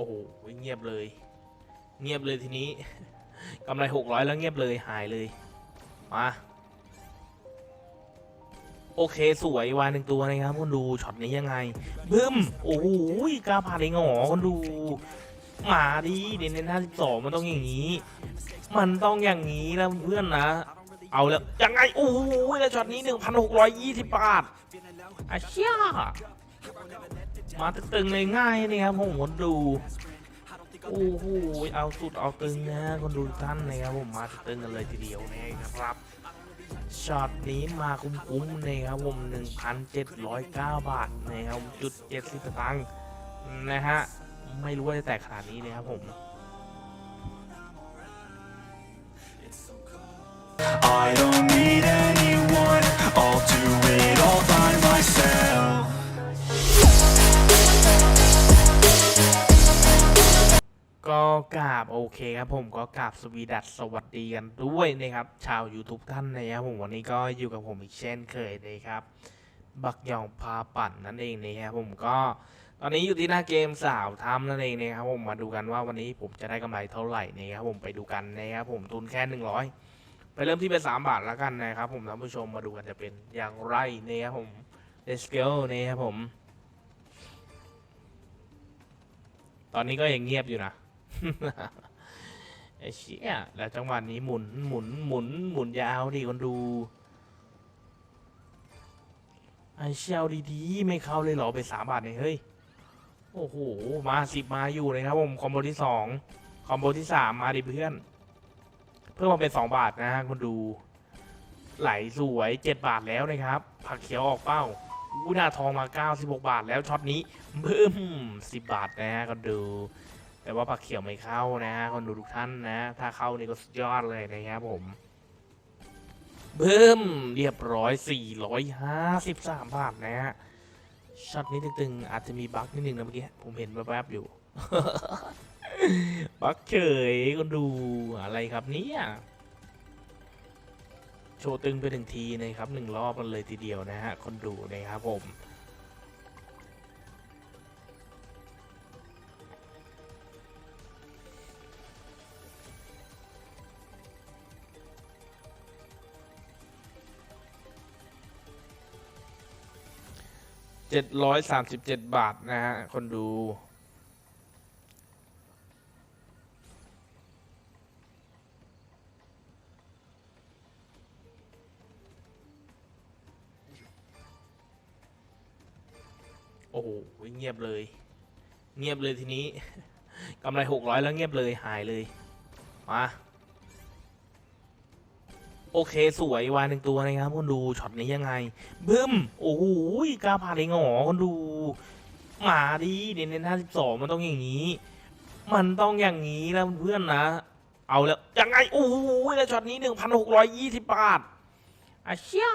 อ้โหเงียบเลย เงียบเลยทีนี้กำไรหกร้อยแล้วเงียบเลยหายเลย มาโอเค สวยวายหนึ่งตัวนะครับคนดูช็อตนี้ยังไงบึ้มโอ้โหกล้าพาเองเหรอคนดูมาดิเดนเนห้าสิบสองมันต้องอย่างนี้ มันต้องอย่างนี้แล้วเพื่อนนะ เอาแล้วยังไงโอ้โหแล้วช็อตนี้หนึ่งพันหกร้อยยี่สิบบาทอาเชี่ย มาตึงเลยง่ายนี่ครับผมคนดูโอ้โหเอาสุดเอาตึงนะคนดูท่านนะครับผมมาตึงกันเลยทีเดียวนะครับช็อตนี้มาคุ้มๆนะครับผม1,709 บาทนะครับจุด70สตางค์นะฮะไม่รู้ว่าจะแตกขนาดนี้นะครับผม I don't need ก็กราบโอเคครับผมก็กราบสวีดัสสวัสดีกันด้วยนะครับ ชาว YouTube ท่านนะครับผมวันนี้ก็อยู่กับผมอีกเช่นเคยนะครับ บักยองพาปั่นนั่นเองนะครับผมก็ตอนนี้อยู่ที่หน้าเกมสาวทำนั่นเองนะครับผมมาดูกันว่าวันนี้ผมจะได้กำไรเท่าไหร่นะครับผมไปดูกันนะครับผมทุนแค่ 100 ไปเริ่มที่เป็น3บาทแล้วกันนะครับผมท่านผู้ชมมาดูกันจะเป็นอย่างไรนะครับผม let's go นะครับผมตอนนี้ก็ยังเงียบอยู่นะ ไอ้เชี่ยแล้วจังหวะนี้หมุนหมุนหมุนหมุนยาวดิคนดู ไอ้เชี่ยวดีๆ ไม่เข้าเลยเหรอไปสามบาทเนี่ยเฮ้ย โอ้โห มาสิบมาอยู่นะครับผมคอมโบที่สองคอมโบที่สามมาดิเพื่อน เพิ่มมาเป็นสองบาทนะฮะคนดู ไหลสวยเจ็ดบาทแล้วนะครับ ผักเขียวออกเป้าอู้หน้าทองมาเก้าสิบกบาทแล้วช็อตนี้เบิ่มสิบบาทนะฮะคนดู แต่ว่าผักเขียวไม่เข้านะฮะคนดูทุกท่านนะ ถ้าเข้านี่ก็สุดยอดเลยนะครับผมเบิ่มเรียบร้อย 453 บาทนะฮะช็อตนี้ตึงๆอาจจะมีบั๊กนิดนึงนะเมื่อกี้ผมเห็นแวบๆอยู่ บั๊กเฉยคนดูอะไรครับเนี่ยโชว์ตึงไปหนึ่งทีนะครับหนึ่งรอบกันเลยทีเดียวนะฮะคนดูนะครับผม เจ็ดร้อยสามสิบเจ็ดบาทนะฮะ คนดู โอ้โห เงียบเลย เงียบเลยทีนี้ กำไรหกร้อยแล้วเงียบเลยหายเลย มา โอเคสวยวายหนึ่งตัวนะครับคนดูช็อตนี้ยังไงบึ้มโอ้โหกล้าพาเองอคนดูมาดิเดนเนห้าสิบสองมันต้องอย่างนี้ มันต้องอย่างนี้แล้วเพื่อนนะ เอาแล้วยังไงโอ้โหแล้วช็อตนี้หนึ่งพันหกร้อยยี่สิบบาทอาเชี่ย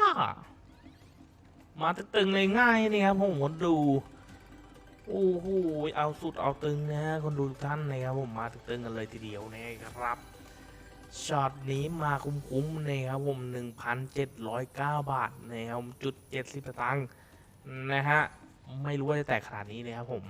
มาตึงเลยง่ายนี่ครับผมคนดูโอ้โหเอาสุดเอาตึงนะคนดูทุกท่านนะครับผมมาตึงๆกันเลยทีเดียวนะครับ ช็อตนี้มาคุ้มๆนะครับผม 1,709 บาทนะครับผมจุด70สตางค์นะฮะ ไม่รู้ว่าจะแตกขนาดนี้นะครับผม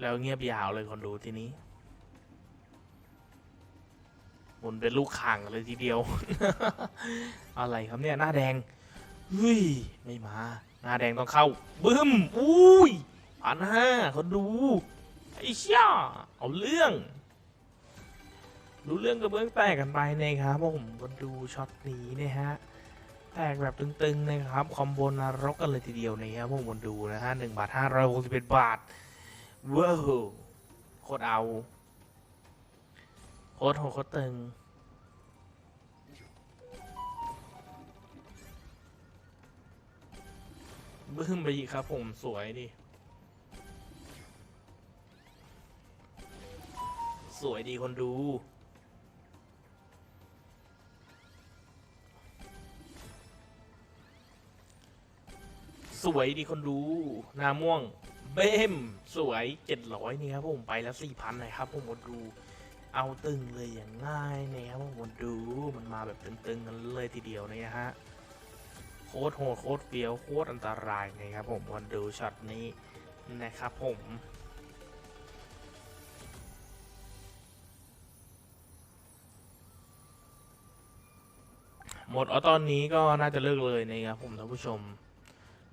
แล้วเงียบยาวเลยคนดูทีนี้หมุนเป็นลูกข่างเลยทีเดียว อะไรครับเนี่ยหน้าแดงเฮ้ยไม่มา หน้าแดงต้องเข้าบึ้มอุ้ยพันห้าคนดูไอ้เชี่ยเอาเรื่องรู้เรื่องกระเบื้องแตกกันไปนะครับผมคนดูช็อตนี้นะฮะแตกแบบตึงๆนะครับคอมโบนรกกันเลยทีเดียวนะครับผมคนดูนะฮะหนึ่งบาทห้าร้อยหกสิบเอ็ดบาท ว้าวโคตรเอาโคตรโหโคตรตึง บึ้มไปอีกครับผมสวยดิ สวยดีคนดูสวยดีคนดูนาม่วง เบ้มสวยเจ็ดร้อยนี่ครับผมไปแล้วสี่พันนะครับผมคนดูเอาตึงเลยอย่างง่ายนะครับผมคนดูมันมาแบบตึงๆกันเลยทีเดียวนะฮะโคตรโหดโคตรเฟี้ยวโคตรอันตรายนะครับผมคนดูช็อตนี้นะครับผมหมดอตอนนี้ก็น่าจะเลิกเลยนะครับผมท่านผู้ชม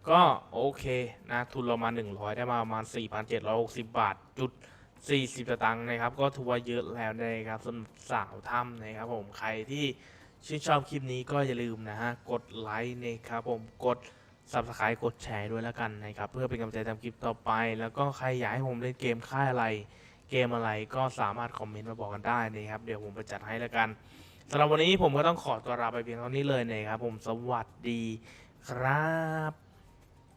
ก็โอเคนะทุนเรามา 100 ได้มาประมาณ 4,760 บาทจุด 40สตางค์นะครับ ก็ถือว่าเยอะแล้วนะครับสำหรับสาวถ้ำนะครับผมใครที่ชื่นชอบคลิปนี้ก็อย่าลืมนะฮะ กดไลค์นะครับผมกด Subscribe กดแชร์ด้วยแล้วกันนะครับ เพื่อเป็นกำลังใจทำคลิปต่อไป แล้วก็ใครอยากให้ผมเล่นเกมค่ายอะไร เกมอะไรก็สามารถคอมเมนต์มาบอกกันได้นะครับ เดี๋ยวผมไปจัดให้แล้วกันสำหรับวันนี้ผมก็ต้องขอตัวลาไปเพียงเท่านี้เลยนะครับผมสวัสดีครับ